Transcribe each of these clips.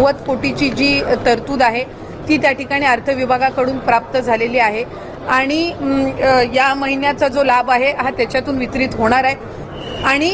नव्वद कोटीची जी तरतूद आहे ती त्या ठिकाणी अर्थ विभागाकडून प्राप्त झालेली आहे. आणि या महिन्याचा जो लाभ आहे हा त्याच्यातून वितरित होणार आहे. आणि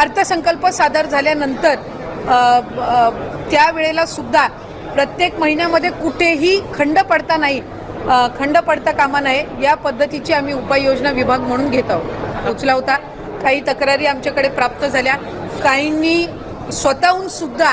अर्थसंकल्प सादर झाल्यानंतर त्यावेळेला सुद्धा प्रत्येक महिन्यामध्ये कुठेही खंड पडता नाही खंड पडता कामा नये या पद्धतीची आम्ही उपाययोजना विभाग म्हणून घेत आहोत. उचला होता काही तक्रारी आमच्याकडे प्राप्त झाल्या. काहींनी स्वतःहून सुद्धा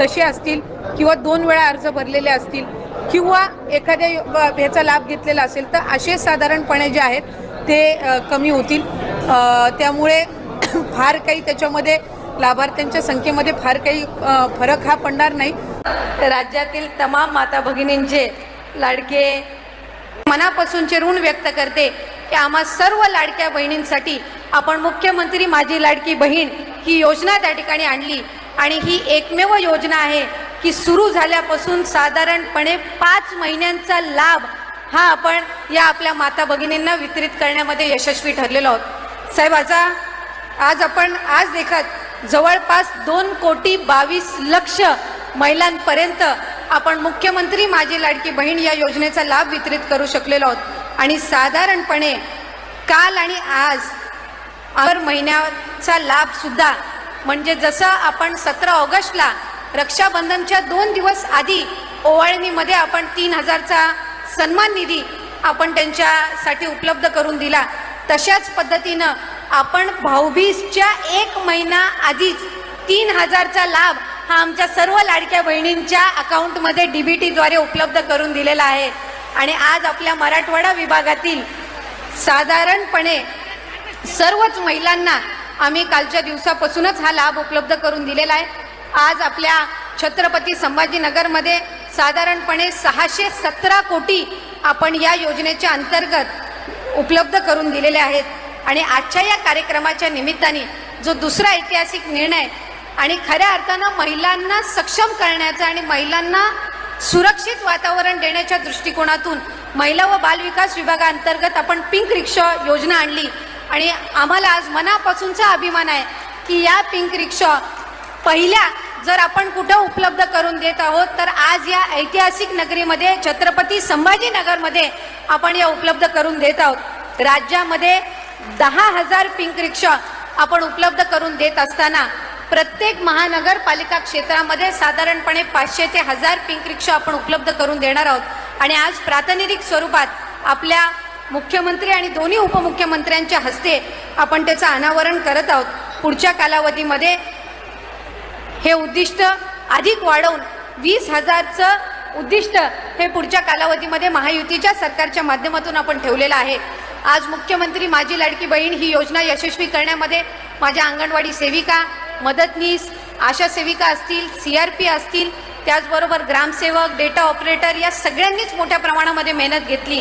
तसे असतील किंवा दोन वेळा अर्ज भरलेले असतील किंवा एखाद्या ह्याचा लाभ घेतलेला असेल तर असे साधारणपणे जे आहेत ते कमी होतील. त्यामुळे फार काही त्याच्यामध्ये लाभार्थ्यांच्या संख्येमध्ये फार काही फरक हा पडणार नाही. राज्यातील तमाम माता भगिनींचे लाडके मनापासूनचे ऋण व्यक्त करते की आम्हा सर्व लाडक्या बहिणींसाठी आपण मुख्यमंत्री माझी लाडकी बहीण ही योजना त्या ठिकाणी आणली. आणि ही एकमेव योजना आहे की सुरू झाल्यापासून साधारणपणे पाच महिन्यांचा लाभ हा आपण या आपल्या माता भगिनींना वितरित करण्यामध्ये यशस्वी ठरलेलो आहोत. साहेब आज आपण आज देखत जवळपास दोन कोटी बावीस लक्ष महिलांपर्यंत आपण मुख्यमंत्री माझी लाडकी बहीण या योजनेचा लाभ वितरित करू शकलेलो आहोत. आणि साधारणपणे काल आणि आज हर महिन्याचा लाभ सुद्धा म्हणजे जसं आपण सतरा ऑगस्टला रक्षाबंधनच्या दोन दिवस आधी ओवाळणीमध्ये आपण तीन हजारचा सन्मान निधी आपण त्यांच्यासाठी उपलब्ध करून दिला तशाच पद्धतीनं आपण भाऊबीजच्या एक महिना आधीच तीन हजारचा लाभ हा आमच्या सर्व लाडक्या बहिणींच्या अकाउंटमध्ये डी बी टीद्वारे उपलब्ध करून दिलेला आहे. आणि आज आपल्या मराठवाडा विभागातील साधारणपणे सर्वच महिलांना आम्ही कालच्या दिवसापासूनच हा लाभ उपलब्ध करून दिलेला आहे. आज आपल्या छत्रपती संभाजीनगरमध्ये साधारणपणे सहाशे सतरा कोटी आपण या योजनेच्या अंतर्गत उपलब्ध करून दिलेले आहेत. आणि आजच्या या कार्यक्रमाच्या निमित्ताने जो दुसरा ऐतिहासिक निर्णय आणि खऱ्या अर्थानं महिलांना सक्षम करण्याचा आणि महिलांना सुरक्षित वातावरण देण्याच्या दृष्टिकोनातून महिला व बालविकास विभागाअंतर्गत आपण पिंक रिक्षा योजना आणली. आणि आम्हाला आज मनापासूनचा अभिमान आहे की या पिंक रिक्षा पहिल्या जर आपण कुठं उपलब्ध करून देत आहोत तर आज या ऐतिहासिक नगरीमध्ये छत्रपती संभाजीनगरमध्ये आपण या उपलब्ध करून देत आहोत. राज्यामध्ये दहा हजार पिंक रिक्षा आपण उपलब्ध करून देत असताना प्रत्येक महानगरपालिका क्षेत्रामध्ये साधारणपणे पाचशे ते हजार पिंक रिक्षा आपण उपलब्ध करून देणार आहोत. आणि आज प्रातिनिधिक स्वरूपात आपल्या मुख्यमंत्री आणि दोन्ही उपमुख्यमंत्र्यांच्या हस्ते आपण त्याचं अनावरण करत आहोत. पुढच्या कालावधीमध्ये हे उद्दिष्ट अधिक वाढवून वीस हजारचं उद्दिष्ट हे पुढच्या कालावधीमध्ये महायुतीच्या सरकारच्या माध्यमातून आपण ठेवलेलं आहे. आज मुख्यमंत्री माझी लाडकी बहीण ही योजना यशस्वी करण्यामध्ये माझ्या अंगणवाडी सेविका मदतनीस आशा सेविका असतील सी आर पी असतील त्याचबरोबर ग्रामसेवक डेटा ऑपरेटर या सगळ्यांनीच मोठ्या प्रमाणामध्ये मेहनत घेतली.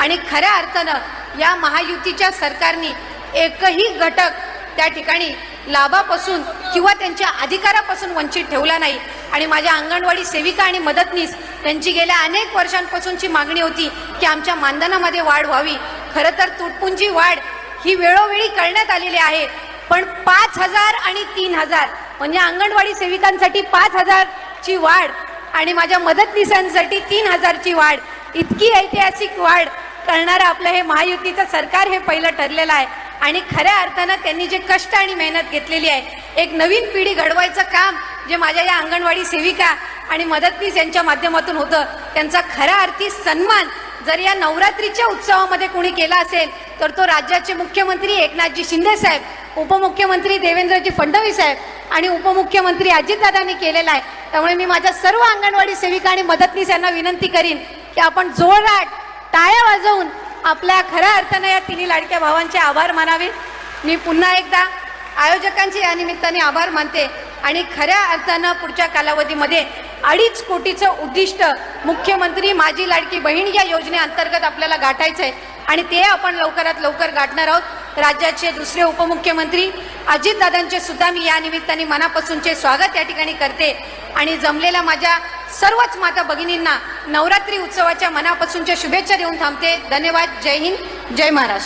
आणि खऱ्या अर्थानं या महायुतीच्या सरकारने एकही घटक त्या ठिकाणी लाभापासून किंवा त्यांच्या अधिकारापासून वंचित ठेवला नाही. आणि माझ्या अंगणवाडी सेविका आणि मदतनीस त्यांची गेल्या अनेक वर्षांपासूनची मागणी होती की आमच्या मानधनामध्ये वाढ व्हावी. खरं तर तुटपुंजी वाढ ही वेळोवेळी करण्यात आलेली आहे. पण पाच हजार आणि तीन हजार म्हणजे अंगणवाडी सेविकांसाठी पाच हजारची वाढ आणि माझ्या मदतनीसांसाठी तीन हजारची वाढ इतकी ऐतिहासिक वाढ करणारं आपलं हे महायुतीचं सरकार हे पहिलं ठरलेलं आहे. आणि खऱ्या अर्थानं त्यांनी जे कष्ट आणि मेहनत घेतलेली आहे एक नवीन पिढी घडवायचं काम जे माझ्या या अंगणवाडी सेविका आणि मदतनीस यांच्या माध्यमातून होतं त्यांचा खऱ्या अर्थी सन्मान जर या नवरात्रीच्या उत्सवामध्ये कोणी केला असेल तर तो राज्याचे मुख्यमंत्री एकनाथजी शिंदे साहेब उपमुख्यमंत्री देवेंद्रजी फडणवीस साहेब आणि उपमुख्यमंत्री अजितदादांनी केलेला आहे. त्यामुळे मी माझ्या सर्व अंगणवाडी सेविका आणि मदतनीस यांना विनंती करीन की आपण जोरदार टाळ्या वाजवून आपल्या खऱ्या अर्थानं या तिन्ही लाडक्या भावांचे आभार मानावे. मी पुन्हा एकदा आयोजकांचे या निमित्ताने आभार मानते आणि खऱ्या अर्थानं पुढच्या कालावधीमध्ये अडीच कोटीचं उद्दिष्ट मुख्यमंत्री माझी लाडकी बहीण या योजनेअंतर्गत आपल्याला गाठायचं आहे. आणि ते आपण लवकरात लवकर गाठणार आहोत. राज्याचे दुसरे उपमुख्यमंत्री अजितदादांचे सुद्धा मी या निमित्ताने मनापासूनचे स्वागत या ठिकाणी करते. आणि जमलेल्या माझ्या सर्वच माता भगिनींना नवरात्री उत्सवाच्या मनापासूनच्या शुभेच्छा देऊन थांबते. धन्यवाद. जय हिंद. जय महाराष्ट्र.